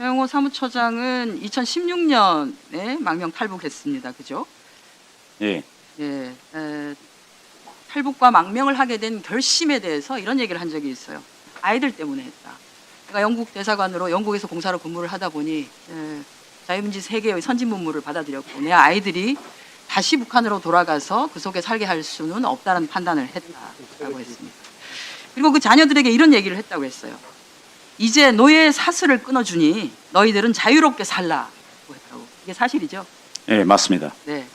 최영호 사무처장은 2016년에 망명 탈북했습니다. 그죠? 예, 예, 에, 탈북과 망명을 하게 된 결심에 대해서 이런 얘기를 한 적이 있어요. 아이들 때문에 했다. 제가 영국 대사관으로 영국에서 공사로 근무를 하다 보니 에, 자유민주 세계의 선진 문물을 받아들였고 내 아이들이 다시 북한으로 돌아가서 그 속에 살게 할 수는 없다는 판단을 했다라고 했습니다. 그리고 그 자녀들에게 이런 얘기를 했다고 했어요. 이제 노예의 사슬을 끊어주니 너희들은 자유롭게 살라고 했다고. 이게 사실이죠. 예, 맞습니다. 네.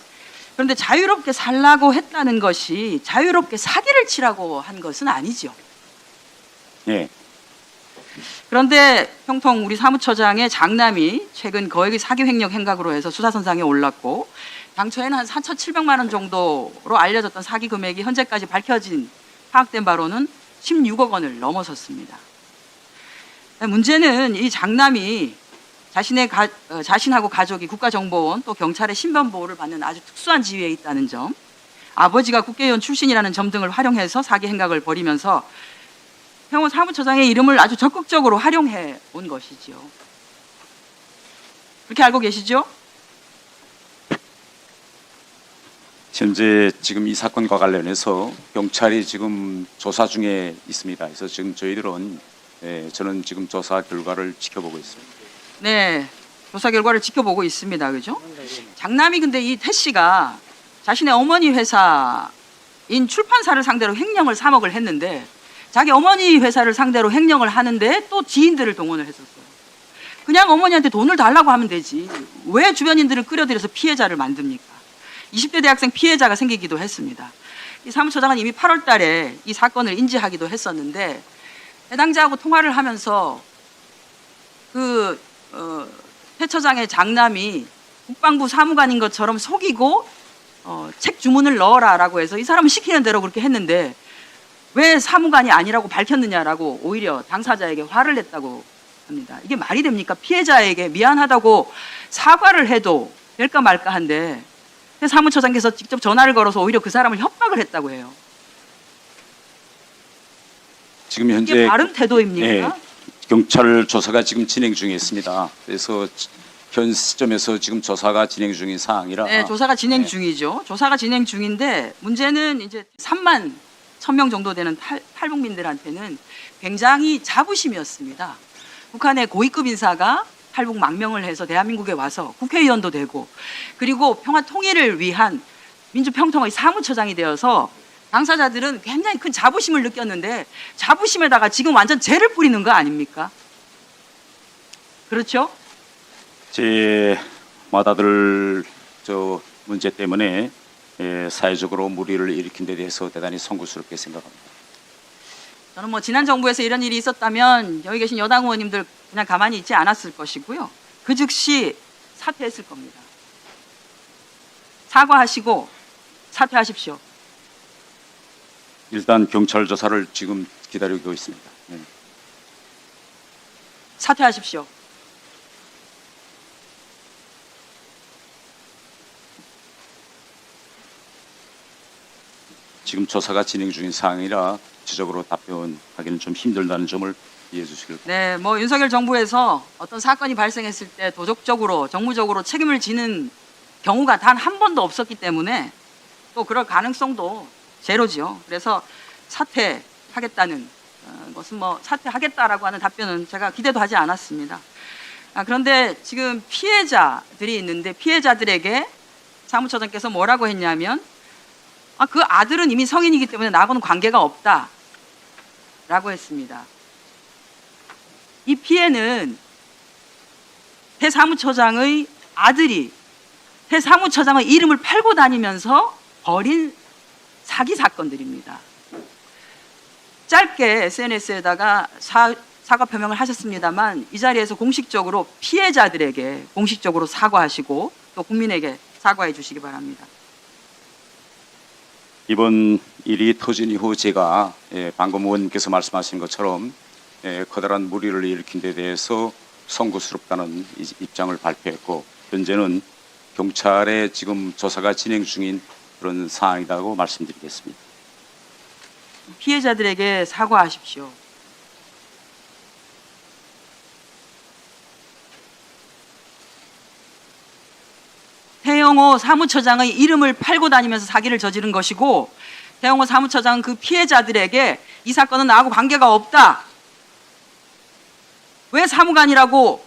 그런데 자유롭게 살라고 했다는 것이 자유롭게 사기를 치라고 한 것은 아니죠. 예, 그런데 형통 우리 사무처장의 장남이 최근 거액의 사기 횡령 행각으로 해서 수사선상에 올랐고 당초에는 한 4,700만 원 정도로 알려졌던 사기 금액이 현재까지 밝혀진 파악된 바로는 16억 원을 넘어섰습니다. 문제는 이 장남이 자신의 가, 어, 자신하고 가족이 국가정보원 또 경찰의 신변 보호를 받는 아주 특수한 지위에 있다는 점, 아버지가 국회의원 출신이라는 점 등을 활용해서 사기 행각을 벌이면서 형원 사무처장의 이름을 아주 적극적으로 활용해 온 것이지요. 그렇게 알고 계시죠? 현재 지금 이 사건과 관련해서 경찰이 지금 조사 중에 있습니다. 그래서 지금 저희들은 예, 저는 지금 조사 결과를 지켜보고 있습니다. 네. 조사 결과를 지켜보고 있습니다. 그죠? 장남이 근데 이 태 씨가 자신의 어머니 회사인 출판사를 상대로 횡령을 3억을 했는데 자기 어머니 회사를 상대로 횡령을 하는데 또 지인들을 동원을 했었어요. 그냥 어머니한테 돈을 달라고 하면 되지. 왜 주변인들을 끌어들여서 피해자를 만듭니까? 20대 대학생 피해자가 생기기도 했습니다. 이 사무처장은 이미 8월 달에 이 사건을 인지하기도 했었는데 해당자하고 통화를 하면서 그 어, 태 처장의 장남이 국방부 사무관인 것처럼 속이고 어, 책 주문을 넣어라라고 해서 이 사람은 시키는 대로 그렇게 했는데 왜 사무관이 아니라고 밝혔느냐라고 오히려 당사자에게 화를 냈다고 합니다. 이게 말이 됩니까? 피해자에게 미안하다고 사과를 해도 될까 말까 한데 사무처장께서 직접 전화를 걸어서 오히려 그 사람을 협박을 했다고 해요. 지금 이게 현재 바른 태도입니까? 예, 경찰 조사가 지금 진행 중에 있습니다. 그래서 현 시점에서 지금 조사가 진행 중인 사항이라 네, 조사가 진행 네. 중이죠. 조사가 진행 중인데 문제는 이제 3만 1000명 정도 되는 탈, 탈북민들한테는 굉장히 자부심이었습니다. 북한의 고위급 인사가 탈북 망명을 해서 대한민국에 와서 국회의원도 되고 그리고 평화 통일을 위한 민주평통의 사무처장이 되어서 당사자들은 굉장히 큰 자부심을 느꼈는데 자부심에다가 지금 완전 죄를 뿌리는 거 아닙니까? 그렇죠? 제 맏아들 저 문제 때문에 예, 사회적으로 무리를 일으킨 데 대해서 대단히 송구스럽게 생각합니다. 저는 뭐 지난 정부에서 이런 일이 있었다면 여기 계신 여당 의원님들 그냥 가만히 있지 않았을 것이고요. 그 즉시 사퇴했을 겁니다. 사과하시고 사퇴하십시오. 일단 경찰 조사를 지금 기다리고 있습니다. 예. 사퇴하십시오. 지금 조사가 진행 중인 사항이라 지적으로 답변하기는 좀 힘들다는 점을 이해해 주시길 네, 뭐 윤석열 정부에서 어떤 사건이 발생했을 때 도덕적으로 정무적으로 책임을 지는 경우가 단 한 번도 없었기 때문에 또 그럴 가능성도 제로지요. 그래서 사퇴하겠다는 어, 것은 뭐 사퇴하겠다라고 하는 답변은 제가 기대도 하지 않았습니다. 아, 그런데 지금 피해자들이 있는데 피해자들에게 사무처장께서 뭐라고 했냐면 아, 그 아들은 이미 성인이기 때문에 나하고는 관계가 없다 라고 했습니다. 이 피해는 태 사무처장의 아들이 태 사무처장의 이름을 팔고 다니면서 벌인 사기 사건들입니다. 짧게 SNS에다가 사, 사과 표명을 하셨습니다만 이 자리에서 공식적으로 피해자들에게 공식적으로 사과하시고 또 국민에게 사과해 주시기 바랍니다. 이번 일이 터진 이후 제가 예, 방금 의원님께서 말씀하신 것처럼 예, 커다란 무리를 일으킨 데 대해서 송구스럽다는 이- 입장을 발표했고 현재는 경찰의 지금 조사가 진행 중인 그런 상황이라고 말씀드리겠습니다. 피해자들에게 사과하십시오. 태영호 사무처장의 이름을 팔고 다니면서 사기를 저지른 것이고 태영호 사무처장은 그 피해자들에게 이 사건은 나하고 관계가 없다. 왜 사무관이라고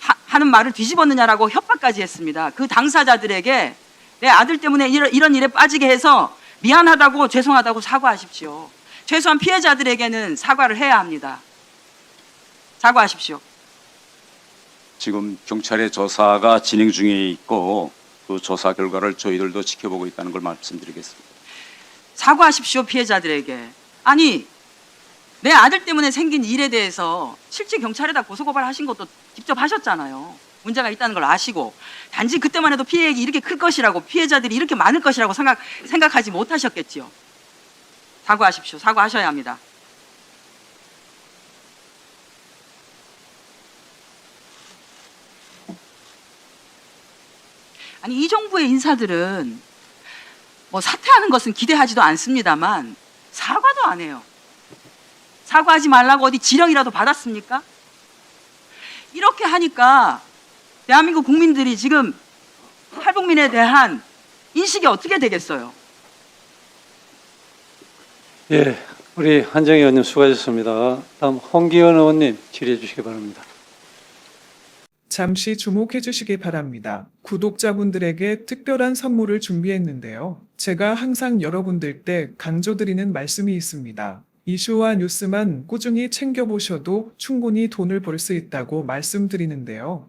하, 는 말을 뒤집었느냐라고 협박까지 했습니다. 그 당사자들에게 내 아들 때문에 이런, 이런 일에 빠지게 해서 미안하다고 죄송하다고 사과하십시오. 최소한 피해자들에게는 사과를 해야 합니다. 사과하십시오. 지금 경찰의 조사가 진행 중에 있고 그 조사 결과를 저희들도 지켜보고 있다는 걸 말씀드리겠습니다. 사과하십시오 피해자들에게. 아니 내 아들 때문에 생긴 일에 대해서 실제 경찰에다 고소고발하신 것도 직접 하셨잖아요. 문제가 있다는 걸 아시고 단지 그때만 해도 피해액이 이렇게 클 것이라고 피해자들이 이렇게 많을 것이라고 생각 생각하지 못하셨겠지요. 사과하십시오. 사과하셔야 합니다. 아니 이 정부의 인사들은 뭐 사퇴하는 것은 기대하지도 않습니다만 사과도 안 해요. 사과하지 말라고 어디 지령이라도 받았습니까? 이렇게 하니까 대한민국 국민들이 지금 탈북민에 대한 인식이 어떻게 되겠어요? 예, 우리 한정희 의원님 수고하셨습니다. 다음 홍기현 의원님 질의해 주시기 바랍니다. 잠시 주목해 주시기 바랍니다. 구독자분들에게 특별한 선물을 준비했는데요. 제가 항상 여러분들 때 강조드리는 말씀이 있습니다. 이슈와 뉴스만 꾸준히 챙겨보셔도 충분히 돈을 벌 수 있다고 말씀드리는데요.